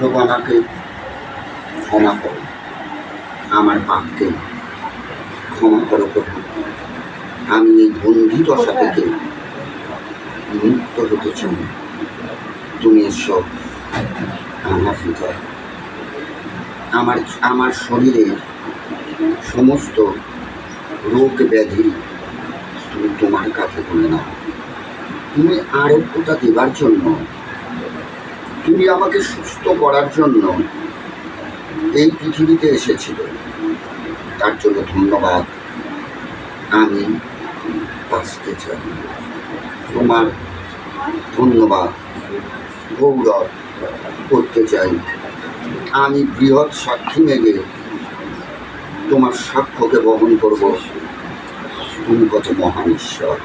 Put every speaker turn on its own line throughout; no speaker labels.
প্রভু ক্ষমা করো আমার পাপকে ক্ষমা করো প্রভু। আমি এই বন্দি দশা থেকে মুক্ত হতে চাই। তুমি এসব আমার হৃদয়। আমার আমার শরীরের সমস্ত রোগ ব্যাধি তুমি তোমার কাছে করে নাও। তুমি আরোগ্যতা দেবার জন্য তুমি আমাকে সুস্থ করার জন্য এই পৃথিবীতে এসেছিল। তার জন্য ধন্যবাদ। আমি বাঁচতে চাই। তোমার ধন্যবাদ। গৌরব করতে চাই। আমি বৃহৎ সাক্ষী মেঘে তোমার সাক্ষ্যকে বহন করব। তুমি কত মহান ঈশ্বর।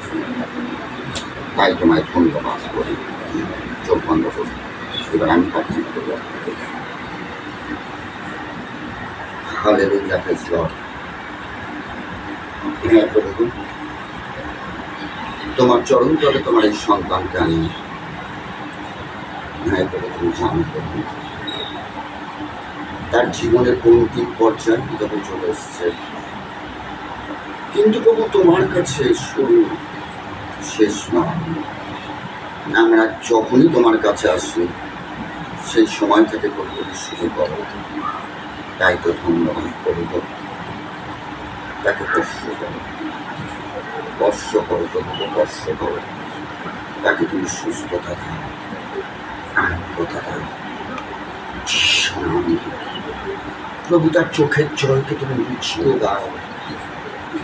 তাই তোমায় ধন্যবাদ করি। চোখ বন্ধ করি। আমি তোমার চরণ তলে তোমার এই সন্তানকে আনি তার জীবনের অন্তিম পর্যায়ে যখন চলে এসছে, কিন্তু প্রভু তোমার কাছে শুরু শেষ নয় আমরা যখনই তোমার কাছে আসি সেই সময় থেকে প্রভু শুরু করো তাই তো ধন্যবাদ প্রভু তাকে স্পর্শ করো স্পর্শ করো প্রভু স্পর্শ করো। তাকে তুমি সুস্থতা দাও। আনন্দতা দাও। প্রভু তার চোখের জলকে তুমি মুছিয়ে দাও।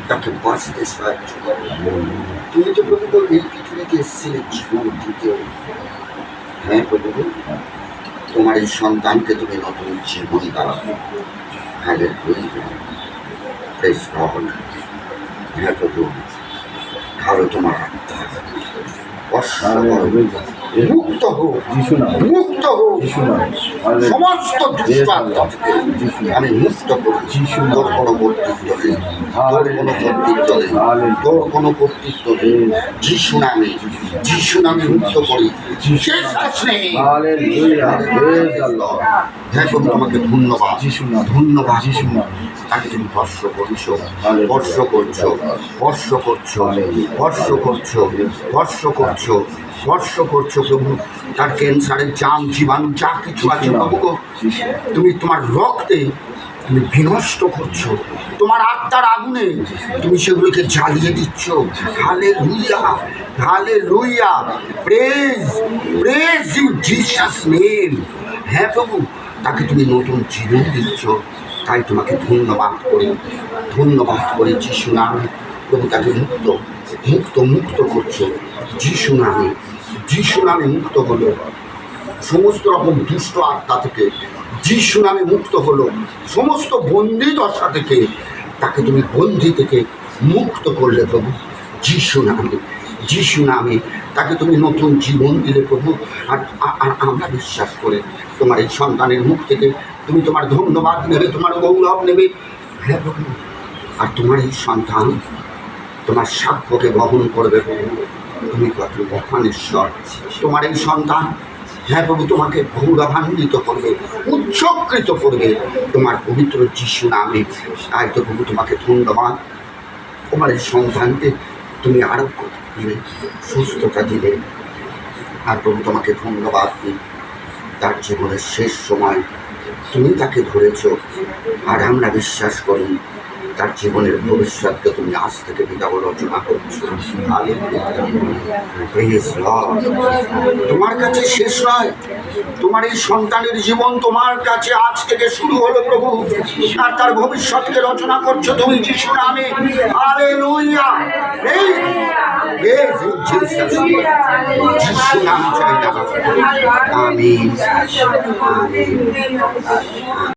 তাকে বাঁচতে সাহায্য করো। তুমি তো প্রভু বলবে এই পৃথিবীতে এসেছিলে জীবন দিতে। হ্যাঁ প্রভু তোমার এই সন্তানকে তুমি নতুন জীবন দাও। হ্যাঁ প্রেস হল হ্যাঁ প্রভু ভালো তোমার আত্মা। মুক্ত হোক। মুক্ত হোক। সমস্ত দুষ্ট আত্মা থেকে আমি মুক্ত করি
যিশু
তোর কোনো কর্তৃত্ব নেই। তোর কোনো কর্তৃত্ব নেই। তোর কোনো কর্তৃত্ব নেই। যিশু নামে যিশু নামে মুক্ত করি। শেষ হ্যাঁ তোমাকে ধন্যবাদ।
যিশু নাম।
ধন্যবাদ।
যিশু নাম।
তাকে তুমি স্পর্শ করছ। স্পর্শ করছ। স্পর্শ করছ। স্পর্শ করছ। স্পর্শ করছ। স্পর্শ করছ প্রভু। তার ক্যান্সারের জাম জীবাণু যা কিছু আছে তুমি তোমার রক্তে তুমি বিনষ্ট করছ। তোমার আত্মার আগুনে তুমি সেগুলোকে জ্বালিয়ে দিচ্ছ। Hallelujah hallelujah praise praise you Jesus name হ্যাঁ প্রভু, তাকে তুমি নতুন জীবন দিচ্ছ। তাই তোমাকে ধন্যবাদ করি। ধন্যবাদ করি যিশু নামে। প্রভু তাকে মুক্ত মুক্ত মুক্ত করছ। যিশু নামে যিশু নামে মুক্ত হলো। সমস্ত রকম দুষ্ট আত্মা থেকে যিশু নামে মুক্ত হলো, সমস্ত বন্দি দশা থেকে, তাকে তুমি বন্দি থেকে মুক্ত করলে প্রভু, যিশু নামে যিশু নামে তাকে তুমি নতুন জীবন দিলে প্রভু। আর আমরা বিশ্বাস করে তোমার এই সন্তানের মুখ থেকে তুমি তোমার ধন্যবাদ নেবে, তোমার গৌরব নেবে। হ্যাঁ প্রভু, আর তোমার এই সন্তান তোমার সাক্ষ্যকে বহন করবে প্রভু। তুমি কত মহান ঈশ্বর। তোমার এই সন্তান হ্যাঁ প্রভু, তোমাকে গৌরবান্বিত করবে উচ্চকৃত করবে তোমার পবিত্র যিশু নামে। তাই তো প্রভু, তোমাকে ধন্যবাদ। তোমার এই সন্তানকে তুমি আরোগ্য দিলে সুস্থতা দিলে আর প্রভু, তোমাকে ধন্যবাদ দিই। তার জীবনের শেষ সময় তুমি তাকে ধরেছ, আর আমরা বিশ্বাস করি তার জীবনের ভবিষ্যৎকে তুমি আজ থেকে বিদাব রচনা করছ। তোমার কাছে শেষ নয়। তোমার এই সন্তানের জীবন তোমার কাছে আজ থেকে শুরু হলো প্রভু। আর তার ভবিষ্যৎকে রচনা করছ তুমি যিশু নামে। এই যিশু চাই আমিন। আমিন।